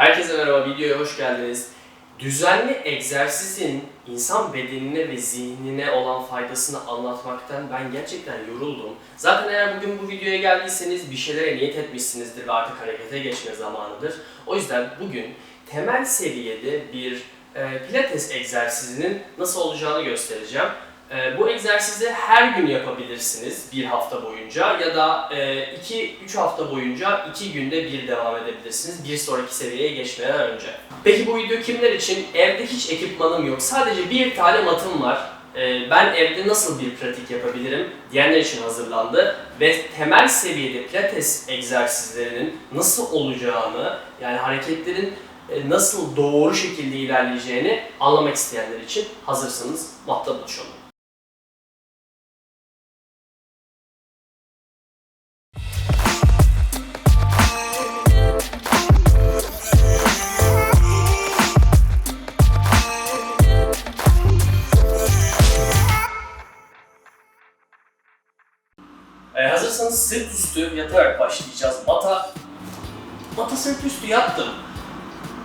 Herkese merhaba, videoya hoş geldiniz. Düzenli egzersizin insan bedenine ve zihnine olan faydasını anlatmaktan ben gerçekten yoruldum. Zaten eğer bugün bu videoya geldiyseniz bir şeylere niyet etmişsinizdir ve artık harekete geçme zamanıdır. O yüzden bugün temel seviyede bir e, pilates egzersizinin nasıl olacağını göstereceğim. E, bu egzersizi her gün yapabilirsiniz bir hafta boyunca ya da 2-3 hafta boyunca 2 günde bir devam edebilirsiniz bir sonraki seviyeye geçmeden önce. Peki bu video kimler için? Evde hiç ekipmanım yok. Sadece bir tane matım var. E, Ben evde nasıl bir pratik yapabilirim diyenler için hazırlandı ve temel seviyede pilates egzersizlerinin nasıl olacağını yani hareketlerin e, nasıl doğru şekilde ilerleyeceğini anlamak isteyenler için hazırsanız matta buluşalım. Hazırsanız sırt üstü yatarak başlayacağız. Mata, mata sırt üstü yattım.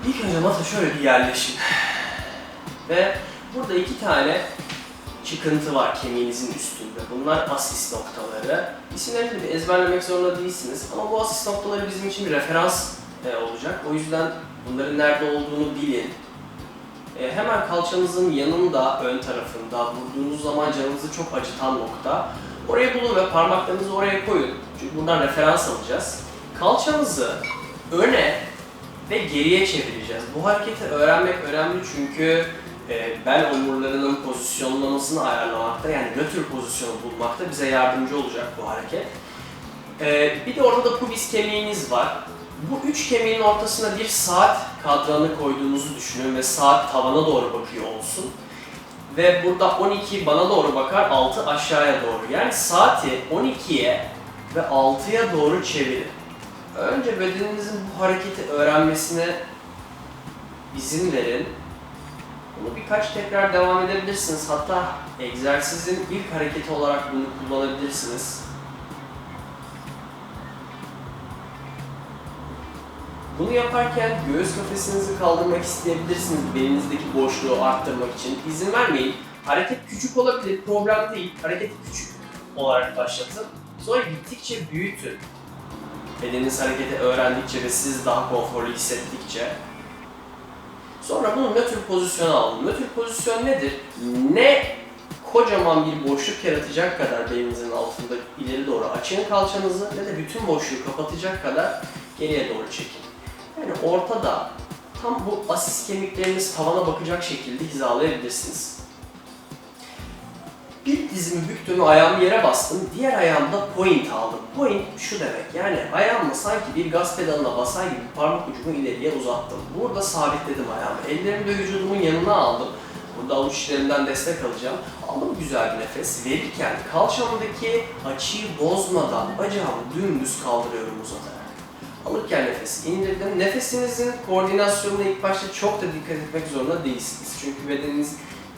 İlk önce mata şöyle bir yerleşin. Ve burada iki tane çıkıntı var kemiğinizin üstünde. Bunlar asist noktaları. İsimlerini de ezberlemek zorunda değilsiniz. Ama bu asist noktaları bizim için bir referans e, olacak. O yüzden bunların nerede olduğunu bilin. E, hemen kalçanızın yanında, ön tarafında vurduğunuz zaman canınızı çok acıtan nokta. Orayı bulun ve parmaklarınızı oraya koyun. Çünkü bundan referans alacağız. Kalçanızı öne ve geriye çevireceğiz. Bu hareketi öğrenmek önemli çünkü e, bel omurlarının pozisyonlamasını ayarlamakta yani nötr pozisyonu bulmakta bize yardımcı olacak bu hareket. E, bir de orada da pubis kemiğiniz var. Bu üç kemiğin ortasına bir saat kadranı koyduğunuzu düşünün ve saat tavana doğru bakıyor olsun. Ve burada 12 bana doğru bakar, 6 aşağıya doğru. Yani saati 12'ye ve 6'ya doğru çevirin. Önce bedeninizin bu hareketi öğrenmesine izin verin. Bunu birkaç tekrar devam edebilirsiniz. Hatta egzersizin ilk hareketi olarak bunu kullanabilirsiniz. Bunu yaparken göğüs kafesinizi kaldırmak isteyebilirsiniz belinizdeki boşluğu arttırmak için. İzin vermeyin. Hareket küçük olabilir, problem değil. Hareketi küçük olarak başlatın. Sonra gittikçe büyütün. Bedeniniz hareketi öğrendikçe ve siz daha konforlu hissettikçe. Sonra bunu nötr pozisyona alın. Nötr pozisyon nedir? Ne kocaman bir boşluk yaratacak kadar belinizin altında ileri doğru açın kalçanızı ne de bütün boşluğu kapatacak kadar geriye doğru çekin. Yani ortada tam bu asis kemikleriniz tavana bakacak şekilde hizalayabilirsiniz. Bir dizimi büktüm ayağımı yere bastım. Diğer ayağımda point aldım. Point şu demek yani ayağımı sanki bir gaz pedalına basar gibi parmak ucumu ileriye uzattım. Burada sabitledim ayağımı. Ellerimi de vücudumun yanına aldım. Burada avuç içlerinden destek alacağım. Aldım güzel bir nefes. Verirken kalçamdaki açıyı bozmadan bacağımı dümdüz kaldırıyorum uzatarak. Alırken nefes indirdim. Nefesinizin koordinasyonuna ilk başta çok da dikkat etmek zorunda değilsiniz. Çünkü bedeniniz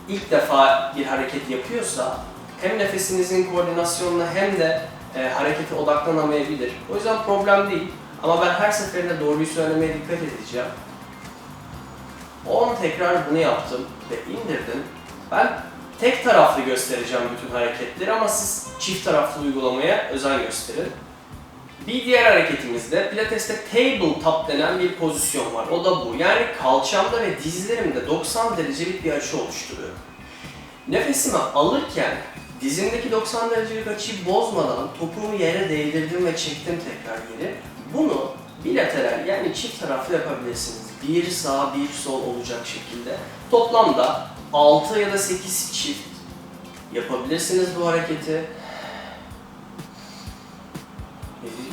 ilk defa bir hareket yapıyorsa hem nefesinizin koordinasyonuna hem de e, harekete odaklanamayabilir. O yüzden problem değil. Ama ben her seferinde doğruyu söylemeye dikkat edeceğim. 10 tekrar bunu yaptım ve indirdim. Ben tek taraflı göstereceğim bütün hareketleri ama siz çift taraflı uygulamaya özen gösterin. Bir diğer hareketimizde pilateste tabletop denen bir pozisyon var. O da bu. Yani kalçamda ve dizlerimde 90 derecelik bir açı oluşturuyor. Nefesimi alırken dizimdeki 90 derecelik açıyı bozmadan topuğumu yere değdirdim ve çektim tekrar geri. Bunu bilateral yani çift taraflı yapabilirsiniz. Bir sağ bir sol olacak şekilde. Toplamda 6 ya da 8 çift yapabilirsiniz bu hareketi.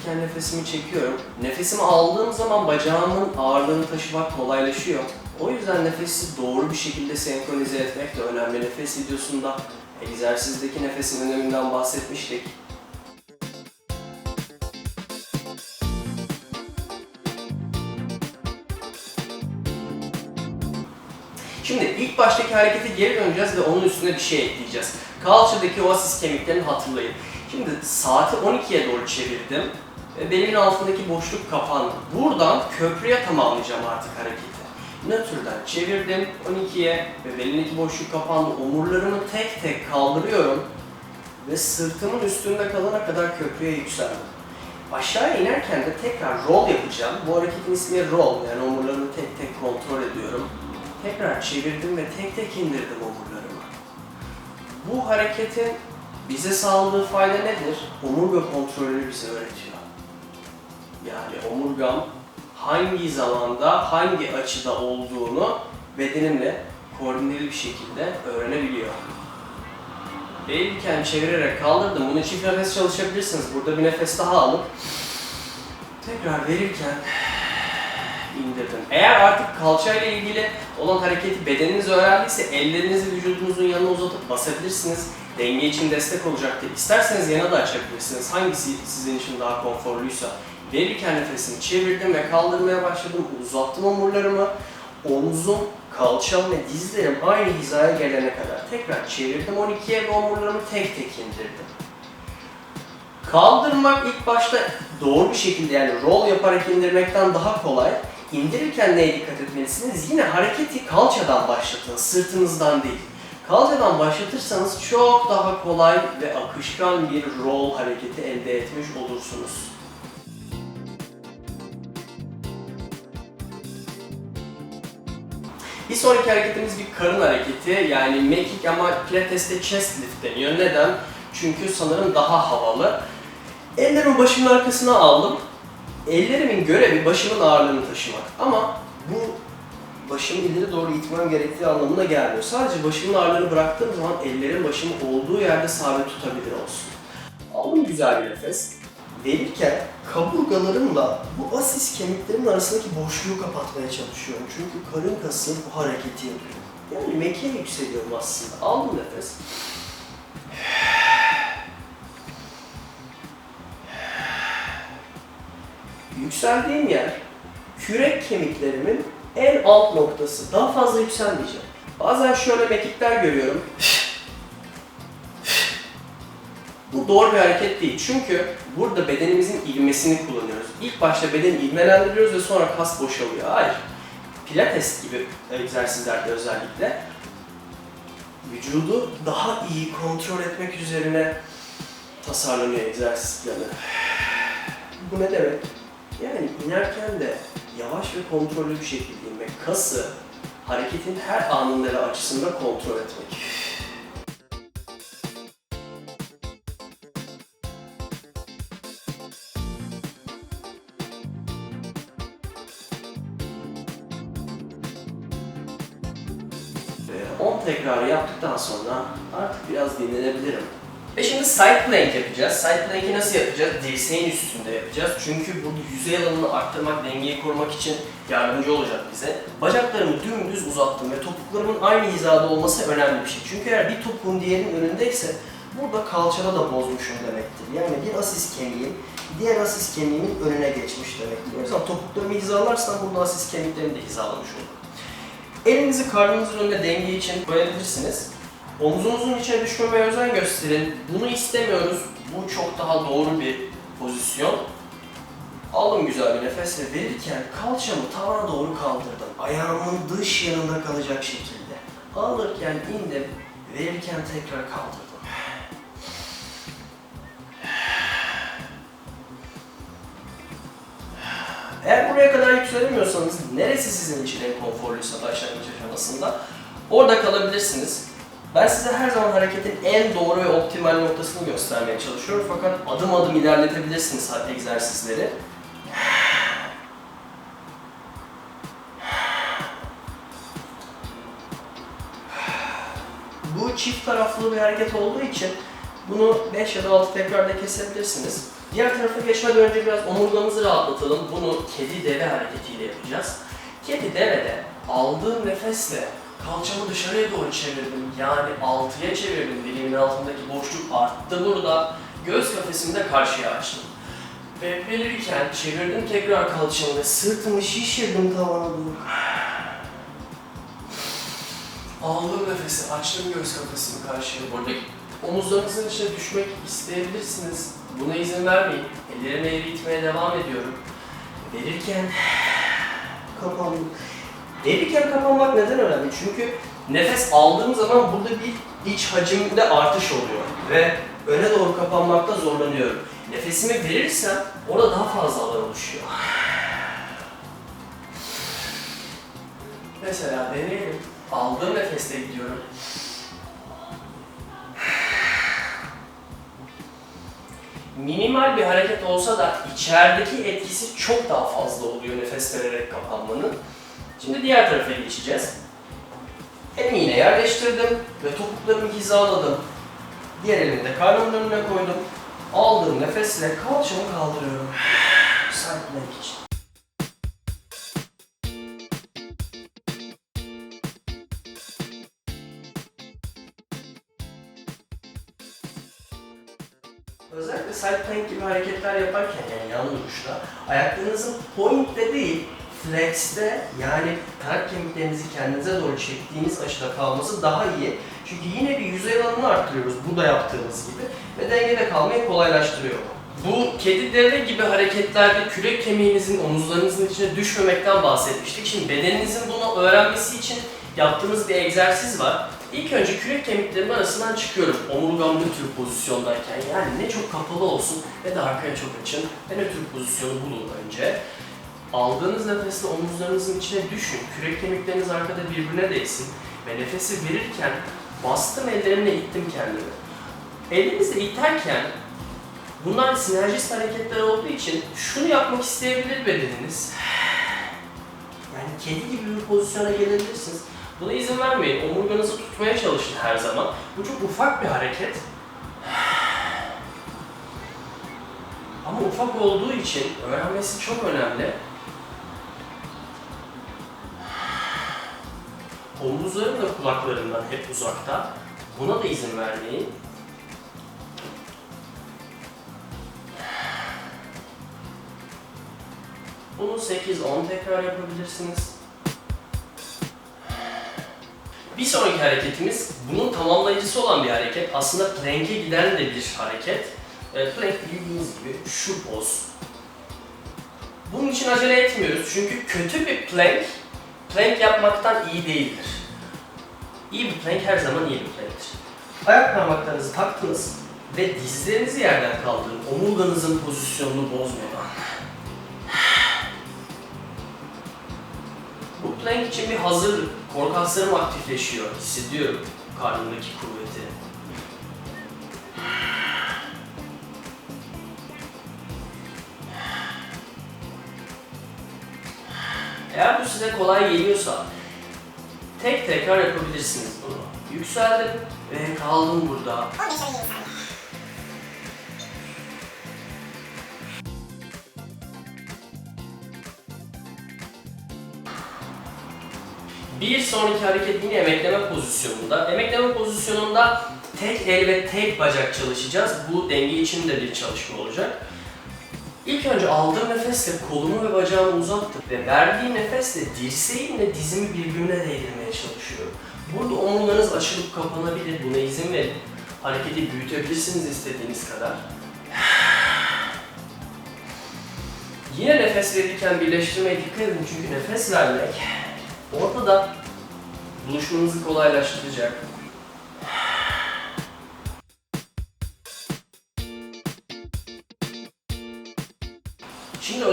Verirken nefesimi çekiyorum. Nefesimi aldığım zaman bacağımın ağırlığını taşımak kolaylaşıyor. O yüzden nefesi doğru bir şekilde senkronize etmek de önemli. Nefes videosunda egzersizdeki nefesin öneminden bahsetmiştik. Şimdi ilk baştaki harekete geri döneceğiz ve onun üstüne bir şey ekleyeceğiz. Kalçadaki o asis kemiklerini hatırlayın. Şimdi saati 12'ye doğru çevirdim ve belimin altındaki boşluk kapandı. Buradan köprüye tamamlayacağım artık hareketi. Nötrden çevirdim 12'ye ve belimdeki boşluk kapandı. Omurlarımı tek tek kaldırıyorum ve sırtımın üstünde kalana kadar köprüye yükseldim. Aşağıya inerken de tekrar roll yapacağım. Bu hareketin ismi roll yani omurlarımı tek tek kontrol ediyorum. Tekrar çevirdim ve tek tek indirdim omurlarımı. Bu hareketin bize sağladığı fayda nedir? Omurga kontrolünü bize öğretiyor. Yani omurgam hangi zamanda, hangi açıda olduğunu bedenimle koordineli bir şekilde öğrenebiliyor. Eğilirken çevirerek kaldırdım. Bunu çift nefes çalışabilirsiniz. Burada bir nefes daha alıp tekrar verirken indirdim. Eğer artık kalçayla ilgili olan hareketi bedeniniz öğrendiyse ellerinizi vücudunuzun yanına uzatıp basabilirsiniz. Denge için destek olacaktır. İsterseniz yana da açabilirsiniz. Hangisi sizin için daha konforluysa. Verirken nefesimi çevirdim ve kaldırmaya başladım. Uzattım omurlarımı. Omzum, kalçam ve dizlerim aynı hizaya gelene kadar. Tekrar çevirdim 12'ye ve omurlarımı tek tek indirdim. Kaldırmak ilk başta doğru bir şekilde yani roll yaparak indirmekten daha kolay. İndirirken neye dikkat etmelisiniz? Yine hareketi kalçadan başlatın, sırtınızdan değil. Kalçadan başlatırsanız çok daha kolay ve akışkan bir roll hareketi elde etmiş olursunuz. Bir sonraki hareketimiz bir karın hareketi. Yani mekik ama pilates'te chest lift deniyor. Neden? Çünkü sanırım daha havalı. Ellerimi başımın arkasına aldım. Ellerimin görevi başımın ağırlığını taşımak. Ama bu başımı ileri doğru itmem gerektiği anlamına gelmiyor. Sadece başımın ağırlığını bıraktığım zaman ellerim başımı olduğu yerde sabit tutabilir olsun. Aldım güzel bir nefes. Verirken kaburgalarımla bu asis kemiklerimin arasındaki boşluğu kapatmaya çalışıyorum. Çünkü karın kası bu hareketi yapıyor. Yani mekiğe yükseliyorum aslında. Aldım nefes. Yükseldiğim yer kürek kemiklerimin en alt noktası. Daha fazla yükselmeyeceğim. Bazen şöyle mekikler görüyorum. Bu doğru bir hareket değil. Çünkü burada bedenimizin ivmesini kullanıyoruz. İlk başta bedeni ivmelendiriyoruz ve sonra kas boşalıyor. Hayır. Pilates gibi egzersizlerde özellikle vücudu daha iyi kontrol etmek üzerine tasarlanıyor egzersiz planı. Bu ne demek? Yani inerken de yavaş ve kontrollü bir şekilde inmek. Kası hareketin her anında ve açısında kontrol etmek. Yaptıktan sonra artık biraz dinlenebilirim. Ve şimdi side plank yapacağız. Side plank'i nasıl yapacağız? Dirseğin üstünde yapacağız. Çünkü burada yüzey alanını arttırmak, dengeyi korumak için yardımcı olacak bize. Bacaklarımı dümdüz uzattım ve topuklarımın aynı hizada olması önemli bir şey. Çünkü eğer bir topuğun diğerinin önündeyse burada kalçada da bozmuşum demektir. Yani bir asis kemiğim diğer asis kemiğimin önüne geçmiş demektir. O yüzden topuklarımı hizalarsam burada asis kemiklerimi de hizalamış olurum. Elinizi karnınızın önüne denge için koyabilirsiniz. Omzunuzun içine düşmemeye özen gösterin. Bunu istemiyoruz. Bu çok daha doğru bir pozisyon. Aldım güzel bir nefes ve verirken kalçamı tavana doğru kaldırdım. Ayağımın dış yanında kalacak şekilde. Alırken indim, verirken tekrar kaldırdım. Eğer buraya kadar yükselemiyorsanız neresi sizin için en konforluysa başlangıç aşamasında orada kalabilirsiniz. Ben size her zaman hareketin en doğru ve optimal noktasını göstermeye çalışıyorum fakat adım adım ilerletebilirsiniz egzersizleri. Bu çift taraflı bir hareket olduğu için bunu 5 ya da 6 tekrarda kesebilirsiniz. Diğer tarafa geçmeden önce biraz omurgamızı rahatlatalım. Bunu kedi deve hareketiyle yapacağız. Kedi devede aldığım nefesle kalçamı dışarıya doğru çevirdim. Yani altıya çevirdim. Dilimin altındaki boşluk arttı burada. Göğüs kafesimi de karşıya açtım. Ve verirken çevirdim tekrar kalçamı ve sırtımı şişirdim tavana doğru. Aldığım nefesi açtım göğüs kafesini karşıya. Burada omuzlarınızın içine düşmek isteyebilirsiniz. Buna izin vermeyin. Ellerimi eğri itmeye devam ediyorum. Verirken kapandım. Verirken kapanmak neden önemli? Çünkü nefes aldığım zaman burada bir iç hacimde artış oluyor ve öne doğru kapanmakta zorlanıyorum. Nefesimi verirsem orada daha fazla alan oluşuyor. Mesela deneyelim. Aldığım nefeste gidiyorum. Minimal bir hareket olsa da içerideki etkisi çok daha fazla oluyor nefes vererek kapanmanın. Şimdi diğer tarafa geçeceğiz. Elimi yine yerleştirdim ve topuklarımı hizaladım. Diğer elimi de karnımın önüne koydum. Aldığım nefesle kalçamı kaldırıyorum. Sertlemek için. Özellikle side plank gibi hareketler yaparken yani yan duruşta ayaklarınızın point'te değil flex'te yani karak kemiklerinizi kendinize doğru çektiğiniz açıda kalması daha iyi. Çünkü yine bir yüzey alanını arttırıyoruz burada yaptığımız gibi ve dengede kalmayı kolaylaştırıyor. Bu kedi deve gibi hareketlerde kürek kemiğinizin omuzlarınızın içine düşmemekten bahsetmiştik. Şimdi bedeninizin bunu öğrenmesi için yaptığımız bir egzersiz var. İlk önce kürek kemiklerimin arasından çıkıyorum. Omurgam nötr pozisyondayken yani ne çok kapalı olsun ne de arkaya çok açın ve nötr pozisyonu bulun önce. Aldığınız nefesle omuzlarınızın içine düşün. Kürek kemikleriniz arkada birbirine değsin ve nefesi verirken bastım ellerimle ittim kendimi. Elinizle iterken bunlar sinerjist hareketler olduğu için şunu yapmak isteyebilir bedeniniz. Yani kedi gibi bir pozisyona gelebilirsiniz. Buna izin vermeyin. Omurganızı tutmaya çalışın her zaman. Bu çok ufak bir hareket. Ama ufak olduğu için öğrenmesi çok önemli. Omuzlarım da kulaklarımdan hep uzakta. Buna da izin vermeyin. Bunu 8-10 tekrar yapabilirsiniz. Bir sonraki hareketimiz bunun tamamlayıcısı olan bir hareket. Aslında plank'e giden de bir hareket. E, plank bildiğiniz gibi şu poz. Bunun için acele etmiyoruz çünkü kötü bir plank, plank yapmaktan iyi değildir. İyi bir plank her zaman iyi bir planktir. Ayak parmaklarınızı taktınız ve dizlerinizi yerden kaldırın. Omurganızın pozisyonunu bozmadan. Bu plank için bir hazırlık. Korkaklarım aktifleşiyor. Hissediyorum karnımdaki kuvveti. Eğer bu size kolay geliyorsa tek tekrar yapabilirsiniz bunu. Yükseldim ve kaldım burada. Bir sonraki hareket yine emekleme pozisyonunda. Emekleme pozisyonunda tek el ve tek bacak çalışacağız. Bu denge için de bir çalışma olacak. İlk önce aldığım nefesle kolumu ve bacağımı uzattım ve verdiğim nefesle dirseğimle dizimi birbirine değdirmeye çalışıyorum. Burada omurganız açılıp kapanabilir, buna izin verin. Hareketi büyütebilirsiniz istediğiniz kadar. Yine nefes verirken birleştirmeye dikkat edin çünkü nefes vermek ortada buluşmanızı kolaylaştıracak.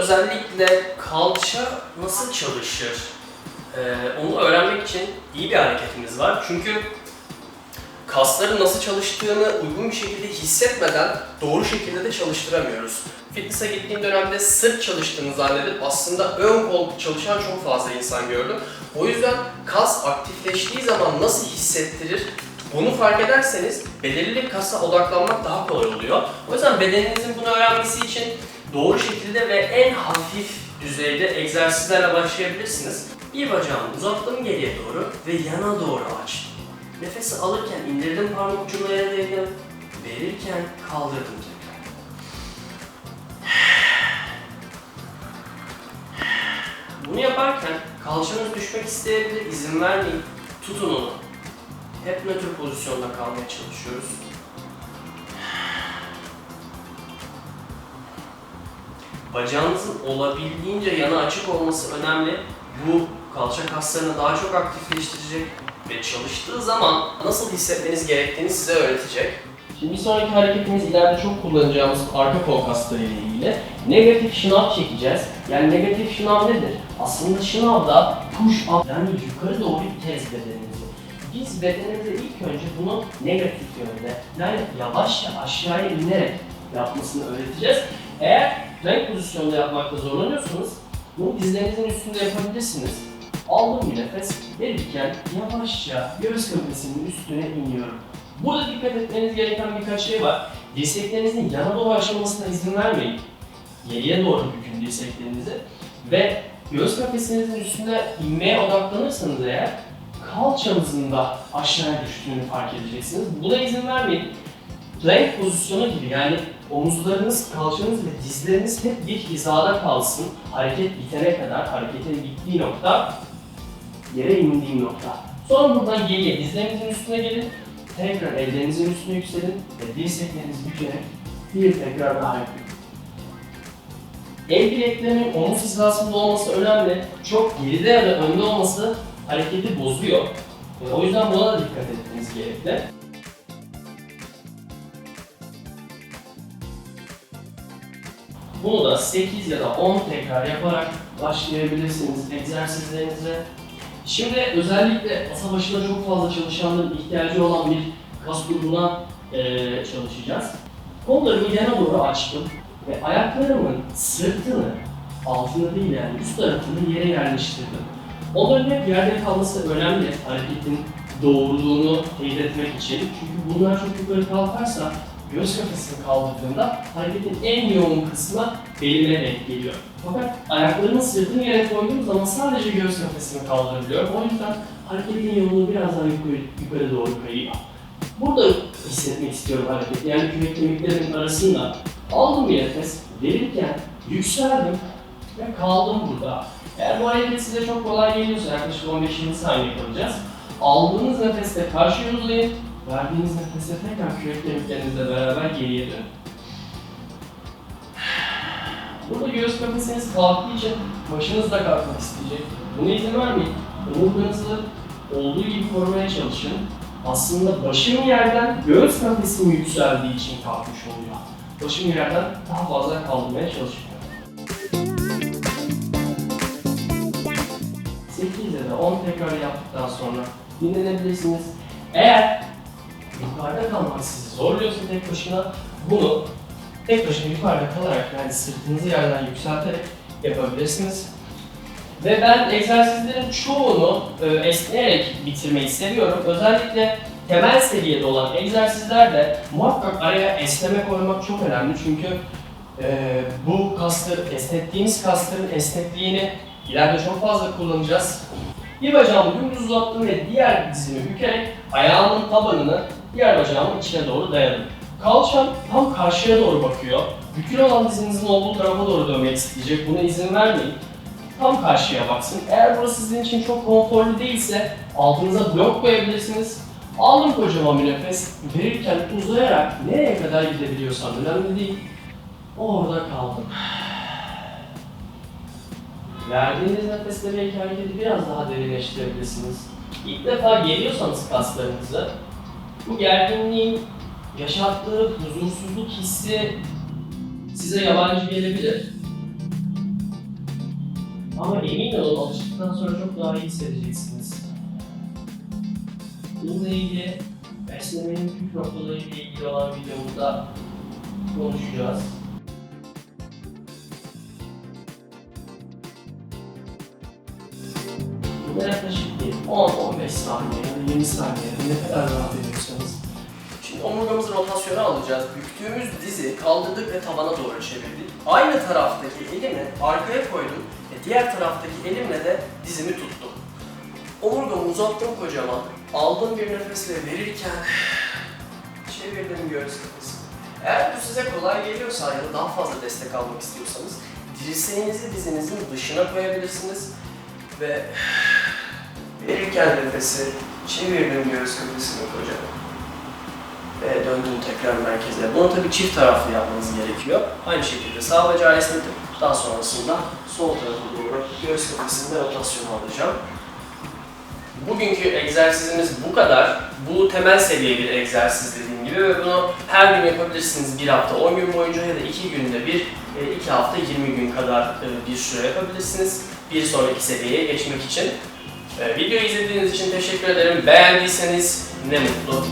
Özellikle kalça nasıl çalışır? Ee, onu öğrenmek için iyi bir hareketimiz var. Çünkü kasların nasıl çalıştığını uygun bir şekilde hissetmeden doğru şekilde de çalıştıramıyoruz. Fitness'a gittiğim dönemde sırt çalıştığını zannedip aslında ön kol çalışan çok fazla insan gördüm. O yüzden kas aktifleştiği zaman nasıl hissettirir bunu fark ederseniz belirli kasa odaklanmak daha kolay oluyor. O yüzden bedeninizin bunu öğrenmesi için doğru şekilde ve en hafif düzeyde egzersizlerle başlayabilirsiniz. Bir bacağımı uzattım geriye doğru ve yana doğru açtım. Nefesi alırken indirdim parmak ucunu yere değdim. Verirken kaldırdım tekrar. Bunu yaparken kalçanız düşmek isteyebilir, izin vermeyin. Tutun onu. Hep nötr pozisyonda kalmaya çalışıyoruz. Bacağınızın olabildiğince yana açık olması önemli. Bu kalça kaslarını daha çok aktifleştirecek ve çalıştığı zaman nasıl hissetmeniz gerektiğini size öğretecek. Şimdi bir sonraki hareketimiz ileride çok kullanacağımız arka kol kasları ile ilgili. Negatif şınav çekeceğiz. Yani negatif şınav nedir? Aslında şınavda push up yani yukarı doğru iteriz bedenimizi. Biz bedenimize ilk önce bunu negatif yönde yani yavaşça aşağıya inerek yapmasını öğreteceğiz. Eğer plank pozisyonda yapmakta zorlanıyorsanız bunu dizlerinizin üstünde yapabilirsiniz. Aldım bir nefes, verirken yavaşça göğüs kafesinin üstüne iniyorum. Burada dikkat etmeniz gereken birkaç şey var. Dirseklerinizin yana doğru açılmasına izin vermeyin. Geriye doğru bükün dirseklerinizi ve göğüs kafesinizin üstünde inmeye odaklanırsanız eğer kalçanızın da aşağıya düştüğünü fark edeceksiniz. Buna izin vermeyin. Plank pozisyonu gibi yani omuzlarınız, kalçanız ve dizleriniz hep bir hizada kalsın. Hareket bitene kadar, hareketin bittiği nokta, yere indiğim nokta. Sonra buradan geriye dizlerinizin üstüne gelin. Tekrar ellerinizin üstüne yükselin ve dirseklerinizi bükerek bir tekrar daha yapın. El bileklerinin omuz hizasında olması önemli. Çok geride ya da önde olması hareketi bozuyor. O yüzden buna da dikkat etmeniz gerekli. Bunu da 8 ya da 10 tekrar yaparak başlayabilirsiniz egzersizlerinize. Şimdi özellikle masa başında çok fazla çalışanların ihtiyacı olan bir kas grubuna eee, çalışacağız. Kollarımı yana doğru açtım ve ayaklarımın sırtını altında değil yani üst tarafını yere yerleştirdim. Onların hep yerde kalması önemli hareketin doğruluğunu teyit etmek için. Çünkü bunlar çok yukarı kalkarsa göğüs kafesini kaldırdığında hareketin en yoğun kısmı belime denk geliyor. Fakat ayaklarımın sırtını yere koyduğum zaman sadece göğüs kafesini kaldırabiliyorum. O yüzden hareketin yoğunluğu biraz daha yukarı, yukarı doğru kayıyor. Burada hissetmek istiyorum hareketi. Yani kürek kemiklerimin arasında aldım bir nefes, verirken yükseldim ve kaldım burada. Eğer bu hareket size çok kolay geliyorsa yaklaşık 15-20 saniye kalacağız. Aldığınız nefeste karşıya uzayın, verdiğiniz nefeste tekrar kürek kemiklerinizle beraber geriye dönün. Burada göğüs kafesiniz kalktığı için başınız da kalkmak isteyecek. Buna izin vermeyin. Omurganızı olduğu gibi korumaya çalışın. Aslında başım yerden göğüs kafesim yükseldiği için kalkmış oluyor. Başım yerden daha fazla kaldırmaya çalışmıyorum. 8 ya da 10 tekrar yaptıktan sonra dinlenebilirsiniz. Eğer yukarıda kalmak sizi zorluyorsa tek başına bunu tek başına yukarıda kalarak yani sırtınızı yerden yükselterek yapabilirsiniz. Ve ben egzersizlerin çoğunu e, esneyerek bitirmeyi seviyorum. Özellikle temel seviyede olan egzersizlerde muhakkak araya esneme koymak çok önemli. Çünkü e, bu kasları, esnettiğimiz kasların esnekliğini ileride çok fazla kullanacağız. Bir bacağımı dümdüz uzattım ve diğer dizimi bükerek ayağımın tabanını diğer bacağımın içine doğru dayadım. Kalçam tam karşıya doğru bakıyor. Bükül olan dizinizin olduğu tarafa doğru dönmek isteyecek. Buna izin vermeyin. Tam karşıya baksın. Eğer burası sizin için çok konforlu değilse altınıza blok koyabilirsiniz. Aldım kocaman bir nefes. Verirken uzayarak nereye kadar gidebiliyorsam önemli değil. Orada kaldım. Verdiğiniz nefeste belki hareketi biraz daha derinleştirebilirsiniz. İlk defa geliyorsanız kaslarınızı, bu gerginliğin yaşattığı huzursuzluk hissi size yabancı gelebilir. Ama emin olun alıştıktan sonra çok daha iyi hissedeceksiniz. Bununla ilgili beslemenin püf noktaları ile ilgili olan videomuzda konuşacağız. Burada yaklaşık bir 10-15 saniye ya da 20 saniye ne kadar rahat ediyorsanız. Şimdi omurgamızı rotasyona alacağız. Büktüğümüz dizi kaldırdık ve tavana doğru çevirdik. Aynı taraftaki elimi arkaya koydum ve diğer taraftaki elimle de dizimi tuttum. Omurgamı uzattım kocaman. Aldım bir nefesle verirken çevirdim göğüs kafası. Eğer bu size kolay geliyorsa ya da daha fazla destek almak istiyorsanız dirseğinizi dizinizin dışına koyabilirsiniz ve verirken nefesi çevirdim göğüs kafesini kocaman. Ve döndüm tekrar merkeze. Bunu tabii çift taraflı yapmanız gerekiyor. Aynı şekilde sağ bacağı esnetip daha sonrasında sol tarafa doğru göğüs kafesinde rotasyon alacağım. Bugünkü egzersizimiz bu kadar. Bu temel seviye bir egzersiz dediğim gibi ve bunu her gün yapabilirsiniz. Bir hafta 10 gün boyunca ya da 2 günde bir, 2 hafta 20 gün kadar e, bir süre yapabilirsiniz. Bir sonraki seviyeye geçmek için. E, Videoyu izlediğiniz için teşekkür ederim. Beğendiyseniz ne mutlu.